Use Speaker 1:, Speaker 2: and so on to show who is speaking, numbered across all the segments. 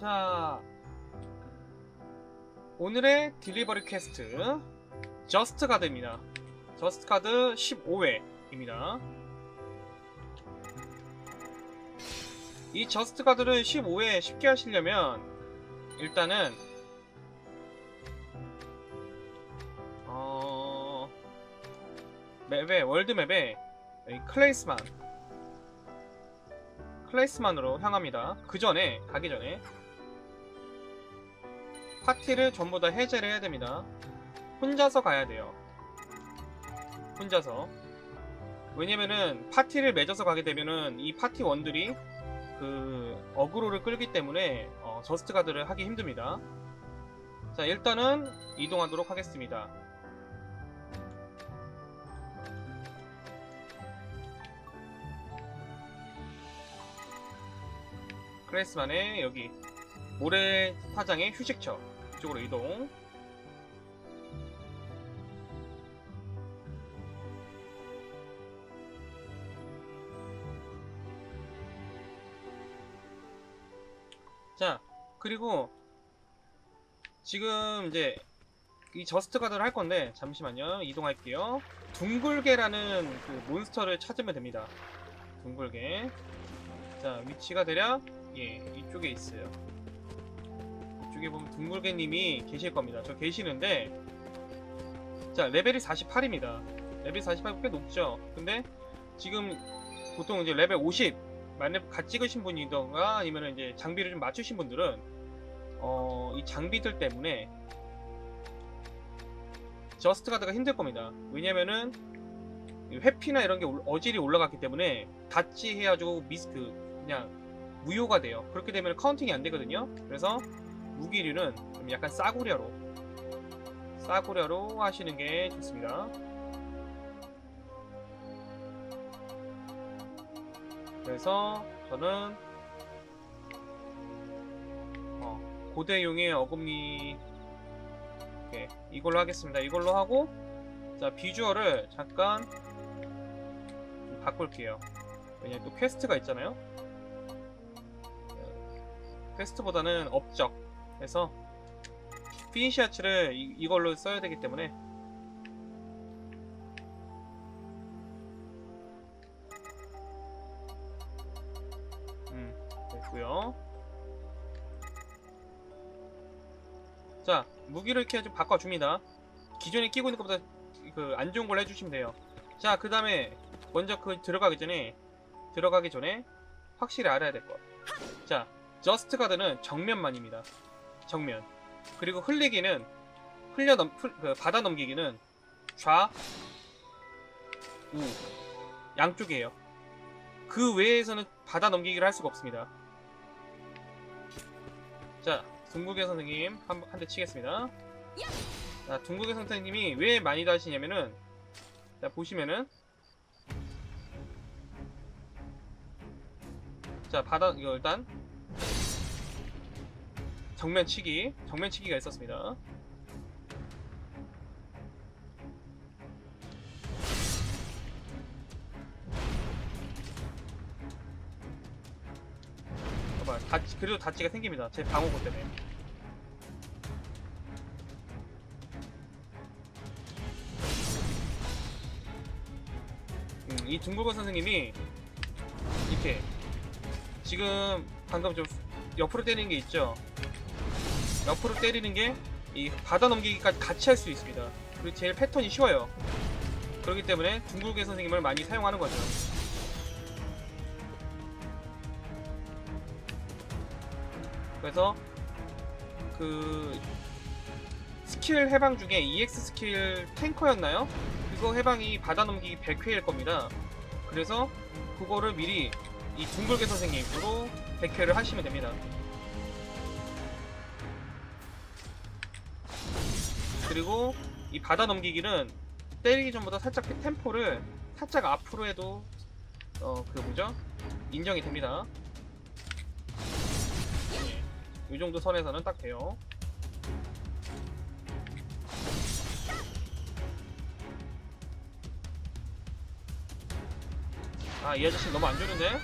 Speaker 1: 자 오늘의 딜리버리 퀘스트 저스트 가드입니다. 저스트 카드 15회입니다. 이 저스트 카드를 15회 쉽게 하시려면 일단은 어 맵에 월드 맵에 이 클레이스만 클레이스만으로 향합니다. 그 전에 가기 전에 파티를 전부 다 해제를 해야 됩니다. 혼자서 가야 돼요. 혼자서. 왜냐면은 파티를 맺어서 가게 되면은 이 파티 원들이 그 어그로를 끌기 때문에 어, 저스트 가드를 하기 힘듭니다. 자 일단은 이동하도록 하겠습니다. 크레스만의 여기 모래 사장의 휴식처 쪽으로 이동. 자, 그리고 지금 이제 이 저스트 가드를 할 건데 잠시만요. 이동할게요. 둥글게라는 그 몬스터를 찾으면 됩니다. 둥글게. 자, 위치가 대략 예, 이쪽에 있어요. 이쪽에 보면 둥글게님이 계실 겁니다. 저 계시는데 자, 레벨이 48입니다. 레벨 48 꽤 높죠. 근데 지금 보통 이제 레벨 50 만렙 갓 찍으신 분이던가 아니면 이제 장비를 좀 맞추신 분들은 어, 이 장비들 때문에 저스트 가드가 힘들 겁니다. 왜냐면은 이 회피나 이런 게 올- 어질이 올라갔기 때문에 닷지 해가지고 미스 그 그냥 무효가 돼요. 그렇게 되면 카운팅이 안 되거든요. 그래서 무기류는 좀 약간 싸구려로 싸구려로 하시는 게 좋습니다. 그래서 저는 어, 고대용의 어금니 예, 이걸로 하겠습니다. 이걸로 하고 자 비주얼을 잠깐 좀 바꿀게요. 왜냐 또 퀘스트가 있잖아요. 어, 퀘스트보다는 업적 해서 피니시아츠를 이, 이걸로 써야 되기 때문에 음 됐고요. 자 무기를 이렇게 좀 바꿔줍니다. 기존에 끼고 있는 것보다 그 안 좋은 걸 해주시면 돼요. 자그 다음에 먼저 그 들어가기 전에 들어가기 전에 확실히 알아야 될 것. 자 저스트 가드는 정면만입니다. 정면. 그리고 흘리기는 흘려 넘 흘- 그 받아 넘기기는 좌, 우 양쪽이에요. 그 외에서는 받아 넘기기를 할 수가 없습니다. 자, 둥국의 선생님 한한대 치겠습니다. 자, 둥국의 선생님이 왜 많이 다시냐면은 자 보시면은 자 받아 이거 일단 정면 치기 정면 치기가 있었습니다. 봐봐 다치 그래도 다치가 생깁니다. 제 방어구 때문에. 음, 이 둥글거 선생님이 이렇게 지금 방금 좀 옆으로 때리는 게 있죠. 옆으로 때리는 게 이 받아 넘기기까지 같이 할 수 있습니다. 그리고 제일 패턴이 쉬워요. 그렇기 때문에 둥글게 선생님을 많이 사용하는 거죠. 그래서 그 스킬 해방 중에 EX 스킬 탱커였나요? 그거 해방이 받아 넘기기 100회일 겁니다. 그래서 그거를 미리 이 둥글게 선생님으로 100회를 하시면 됩니다. 그리고 이 받아 넘기기는 때리기 전보다 살짝 템포를 살짝 앞으로 해도 어 그 뭐죠 인정이 됩니다. 예, 이 정도 선에서는 딱 돼요. 아 이 아저씨 너무 안 주는데?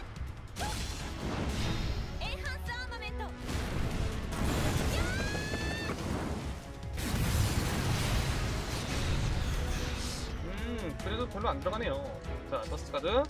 Speaker 1: 카드 별로 안 들어가네요. 자, 더스트 카드.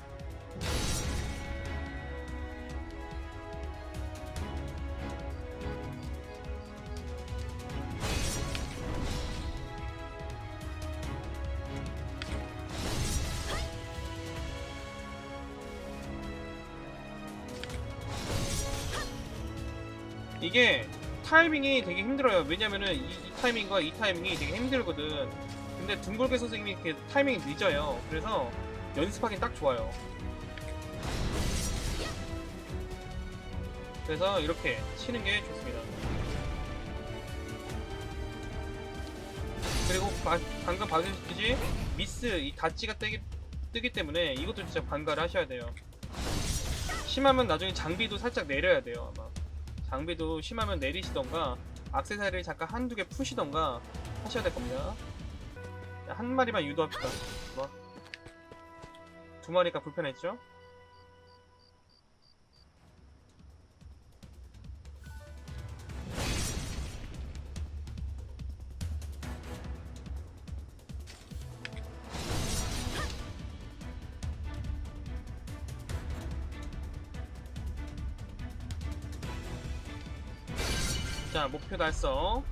Speaker 1: 이게 타이밍이 되게 힘들어요. 왜냐면은 이, 이 타이밍과 이 타이밍이 되게 힘들거든. 근데 둥글게 선생님이 이렇게 타이밍이 늦어요. 그래서 연습하기 딱 좋아요. 그래서 이렇게 치는 게 좋습니다. 그리고 바- 방금 봐주셨듯이 미스 이 다치가 뜨기, 뜨기 때문에 이것도 진짜 관가를 하셔야 돼요. 심하면 나중에 장비도 살짝 내려야 돼요 아마. 장비도 심하면 내리시던가 악세사리를 잠깐 한두 개 푸시던가 하셔야 될 겁니다. 한 마리만 유도합시다. 뭐. 두 마리가 불편했죠? 자, 목표 달성.